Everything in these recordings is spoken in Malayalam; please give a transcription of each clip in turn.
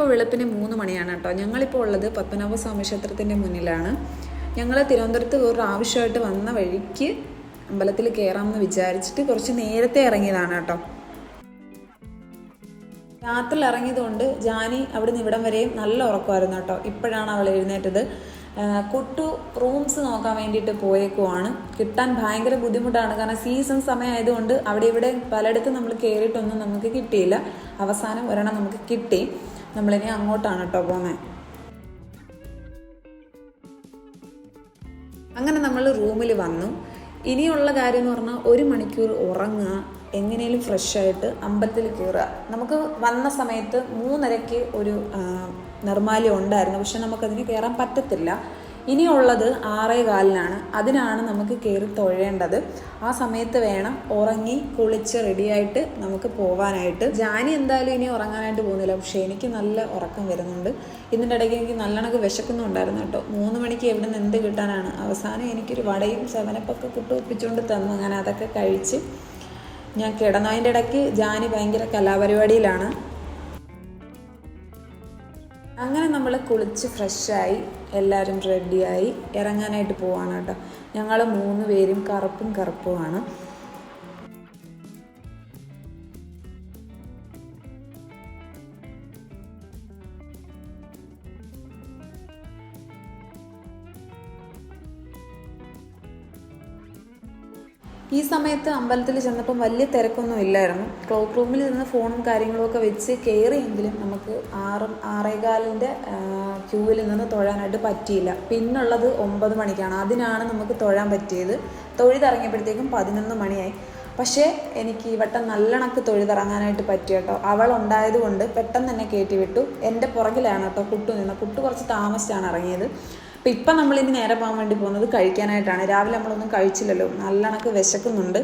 ഇപ്പോൾ വെളുപ്പിന് മൂന്ന് മണിയാണ് കേട്ടോ. ഞങ്ങളിപ്പോൾ ഉള്ളത് പത്മനാഭ സ്വാമി ക്ഷേത്രത്തിന്റെ മുന്നിലാണ്. ഞങ്ങൾ തിരുവനന്തപുരത്ത് വേറൊരു ആവശ്യമായിട്ട് വന്ന വഴിക്ക് അമ്പലത്തിൽ കയറാമെന്ന് വിചാരിച്ചിട്ട് കുറച്ച് നേരത്തെ ഇറങ്ങിയതാണ് കേട്ടോ. രാത്രിയിൽ ഇറങ്ങിയതുകൊണ്ട് ജാനി അവിടെ നിന്ന് ഇവിടം വരെയും നല്ല ഉറക്കമായിരുന്നു കേട്ടോ. ഇപ്പോഴാണ് അവൾ എഴുന്നേറ്റത്. കുട്ടു റൂംസ് നോക്കാൻ വേണ്ടിയിട്ട് പോയേക്കുവാണ്. കിട്ടാൻ ഭയങ്കര ബുദ്ധിമുട്ടാണ്. കാരണം സീസൺ സമയമായതുകൊണ്ട് അവിടെ ഇവിടെ പലയിടത്തും നമ്മൾ കയറിയിട്ടൊന്നും നമുക്ക് കിട്ടിയില്ല. അവസാനം ഒരെണ്ണം നമുക്ക് കിട്ടി. നമ്മളിനി അങ്ങോട്ടാണ് കേട്ടോ പോകുന്നത് അങ്ങനെ നമ്മൾ റൂമിൽ വന്നു. ഇനിയുള്ള കാര്യം എന്ന് പറഞ്ഞാൽ ഒരു മണിക്കൂർ ഉറങ്ങുക എങ്ങനെയും ഫ്രഷ് ആയിട്ട് അമ്പലത്തിൽ കയറുക നമുക്ക് വന്ന സമയത്ത് മൂന്നരയ്ക്ക് ഒരു നിർമ്മാല്യം ഉണ്ടായിരുന്നു. പക്ഷെ നമുക്കതിന് കയറാൻ പറ്റത്തില്ല. ഇനിയുള്ളത് ആറേ കാലിനാണ്. അതിനാണ് നമുക്ക് കയറി തൊഴേണ്ടത്. ആ സമയത്ത് വേണം ഉറങ്ങി കുളിച്ച് റെഡിയായിട്ട് നമുക്ക് പോവാനായിട്ട്. ജാനി എന്തായാലും ഇനി ഉറങ്ങാനായിട്ട് പോകുന്നില്ല. പക്ഷേ എനിക്ക് നല്ല ഉറക്കം വരുന്നുണ്ട്. ഇതിന്റെ ഇടയ്ക്ക് എനിക്ക് നല്ലോണക്ക് വിശക്കുന്നുണ്ടായിരുന്നു കേട്ടോ. മൂന്ന് മണിക്ക് എവിടെ നിന്ന് എന്ത് കിട്ടാനാണ്. അവസാനം എനിക്കൊരു വടയും സെവനപ്പൊക്കെ കുട്ടു ഒപ്പിച്ചുകൊണ്ട് തന്നു. ഞാൻ അതൊക്കെ കഴിച്ച് ഞാൻ കിടന്നതിന്റെ ഇടയ്ക്ക് ജാനി ഭയങ്കര കലാപരിപാടിയിലാണ്. അങ്ങനെ നമ്മൾ കുളിച്ച് ഫ്രഷായി എല്ലാവരും റെഡിയായി ഇറങ്ങാനായിട്ട് പോവാണ് കേട്ടോ. ഞങ്ങൾ മൂന്ന് പേരും കറുപ്പും കറുപ്പുമാണ് ഈ സമയത്ത് അമ്പലത്തിൽ ചെന്നപ്പം വലിയ തിരക്കൊന്നും ഇല്ലായിരുന്നു. ക്ലോക്ക് റൂമിൽ നിന്ന് ഫോണും കാര്യങ്ങളൊക്കെ വെച്ച് കയറിയെങ്കിലും നമുക്ക് ആറ് ആറേകാലിന്റെ ക്യൂവിൽ നിന്ന് തൊഴാനായിട്ട് പറ്റിയില്ല. പിന്നുള്ളത് ഒമ്പത് മണിക്കാണ്. അതിനാണ് നമുക്ക് തൊഴാൻ പറ്റിയത്. തൊഴുതിറങ്ങിയപ്പോഴത്തേക്കും പതിനൊന്ന് മണിയായി. പക്ഷേ എനിക്ക് ഈ വട്ടം നല്ലണക്ക് തൊഴുതിറങ്ങാനായിട്ട് പറ്റി കേട്ടോ. അവൾ ഉണ്ടായതുകൊണ്ട് പെട്ടെന്ന് തന്നെ കയറ്റി വിട്ടു. എന്റെ പുറകിലാണ് കേട്ടോ കുട്ടു നിന്ന് കുട്ടു കുറച്ച് താമസിച്ചാണ് ഇറങ്ങിയത്. അപ്പം ഇപ്പം നമ്മളിനി നേരെ പോകാൻ വേണ്ടി പോകുന്നത് കഴിക്കാനായിട്ടാണ്. രാവിലെ നമ്മളൊന്നും കഴിച്ചില്ലല്ലോ. നല്ലണക്ക് വിശക്കുന്നുണ്ട്.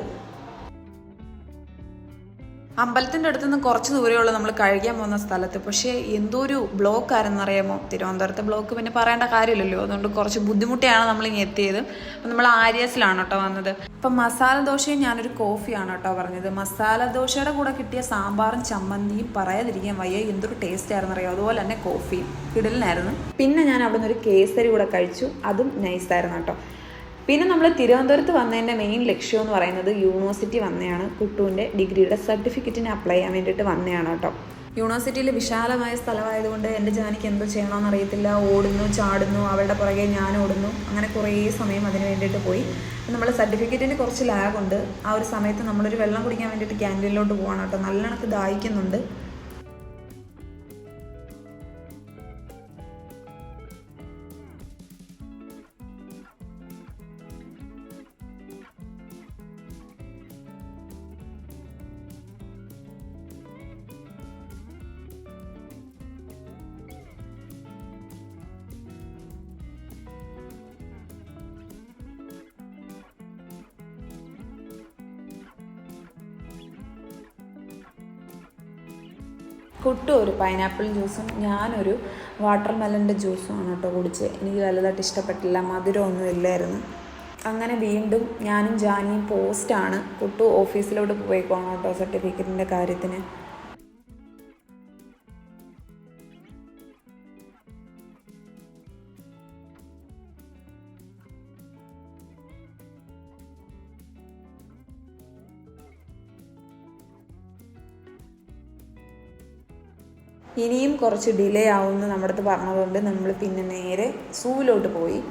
അമ്പലത്തിന്റെ അടുത്തുനിന്ന് കുറച്ച് ദൂരെയുള്ള നമ്മൾ കഴിക്കാൻ പോകുന്ന സ്ഥലത്ത്. പക്ഷേ എന്തോ ഒരു ബ്ലോക്ക് ആരെന്നറിയാമോ തിരുവനന്തപുരത്തെ ബ്ലോക്ക് പിന്നെ പറയേണ്ട കാര്യമില്ലല്ലോ. അതുകൊണ്ട് കുറച്ച് ബുദ്ധിമുട്ടിയാണ് നമ്മൾ ഇങ്ങനെ എത്തിയത്. അപ്പം നമ്മൾ ആര്യസിലാണ് കേട്ടോ വന്നത്. അപ്പം മസാല ദോശയും ഞാനൊരു കോഫിയാണ് കേട്ടോ പറഞ്ഞത്. മസാല ദോശയുടെ കൂടെ കിട്ടിയ സാമ്പാറും ചമ്മന്തിയും പറയാതിരിക്കാൻ വയ്യ. എന്തൊരു ടേസ്റ്റ് ആയിരുന്നു അറിയാം അതുപോലെ തന്നെ കോഫിയും കിടലിനായിരുന്നു പിന്നെ ഞാൻ അവിടെ നിന്ന് ഒരു കേസരി കൂടെ കഴിച്ചു. അതും നൈസായിരുന്നു കേട്ടോ. പിന്നെ നമ്മൾ തിരുവനന്തപുരത്ത് വന്നതിന്റെ മെയിൻ ലക്ഷ്യം എന്ന് പറയുന്നത് യൂണിവേഴ്സിറ്റി വന്നതാണ് കുട്ടുവിന്റെ ഡിഗ്രിയുടെ സർട്ടിഫിക്കറ്റിന് അപ്ലൈ ചെയ്യാൻ വേണ്ടിയിട്ട് വന്നതാണ് കേട്ടോ. യൂണിവേഴ്സിറ്റിയിൽ വിശാലമായ സ്ഥലമായതുകൊണ്ട് എന്റെ ജാനിക്ക് എന്തോ ചെയ്യണമെന്ന് അറിയത്തില്ല. ഓടുന്നു ചാടുന്നു അവളുടെ പുറകെ ഞാൻ ഓടുന്നു. അങ്ങനെ കുറേ സമയം അതിന് വേണ്ടിയിട്ട് പോയി. നമ്മൾ സർട്ടിഫിക്കറ്റിന് കുറച്ച് ലാഗുണ്ട് ആ ഒരു സമയത്ത് നമ്മളൊരു വെള്ളം കുടിക്കാൻ വേണ്ടിയിട്ട് ക്യാന്റീനിലോട്ട് പോകണം കേട്ടോ. നല്ലോണക്ക് ദാഹിക്കുന്നുണ്ട്. കുട്ടു ഒരു പൈനാപ്പിൾ ജ്യൂസും ഞാനൊരു വാട്ടർ മെലന്റെ ജ്യൂസുമാണ് കേട്ടോ കുടിച്ച് എനിക്ക് വലുതായിട്ട് ഇഷ്ടപ്പെട്ടില്ല മധുരമൊന്നും ഇല്ലായിരുന്നു. അങ്ങനെ വീണ്ടും ഞാനും ജാനിയും പോസ്റ്റാണ് കുട്ടു ഓഫീസിലോട്ട് പോയിക്കോണം കേട്ടോ സർട്ടിഫിക്കറ്റിന്റെ കാര്യത്തിന്. ഇനിയും കുറച്ച് ഡിലേ ആവുമെന്ന് നമ്മുടെ അടുത്ത് പറഞ്ഞതുകൊണ്ട് നമ്മൾ പിന്നെ നേരെ സൂവിലോട്ട് പോയി.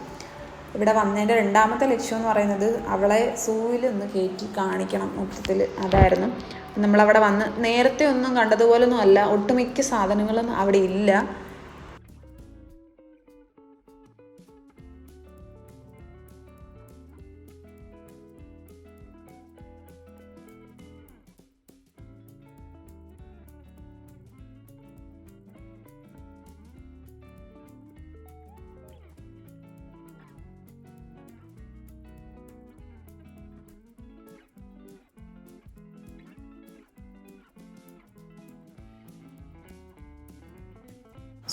ഇവിടെ വന്നതിന്റെ രണ്ടാമത്തെ ലക്ഷ്യം എന്ന് പറയുന്നത് അവളെ സൂവിൽ ഒന്ന് കയറ്റി കാണിക്കണം മൊത്തത്തിൽ അതായിരുന്നു. നമ്മളവിടെ വന്ന് നേരത്തെ ഒന്നും കണ്ടതുപോലൊന്നും അല്ല. ഒട്ടുമിക്ക സാധനങ്ങളും അവിടെ ഇല്ല.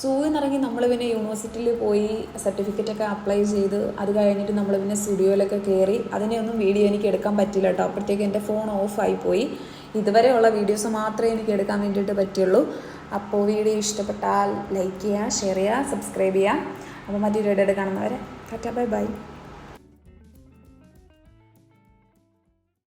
സൂവിൽ നമ്മൾ പിന്നെ യൂണിവേഴ്സിറ്റിയിൽ പോയി സർട്ടിഫിക്കറ്റൊക്കെ അപ്ലൈ ചെയ്ത് അത് കഴിഞ്ഞിട്ട് നമ്മൾ പിന്നെ സ്റ്റുഡിയോയിലൊക്കെ കയറി അതിനെ ഒന്നും വീഡിയോ എനിക്ക് എടുക്കാൻ പറ്റില്ല കേട്ടോ അപ്പോഴത്തേക്ക് എന്റെ ഫോൺ ഓഫായി പോയി. ഇതുവരെയുള്ള വീഡിയോസ് മാത്രമേ എനിക്ക് എടുക്കാൻ വേണ്ടിയിട്ട് പറ്റുള്ളൂ. അപ്പോൾ വീഡിയോ ഇഷ്ടപ്പെട്ടാൽ ലൈക്ക് ചെയ്യുക ഷെയർ ചെയ്യുക സബ്സ്ക്രൈബ് ചെയ്യുക. അപ്പോൾ മറ്റൊരു വീഡിയോ കാണുന്നവരെ ടാറ്റാ ബൈ ബൈ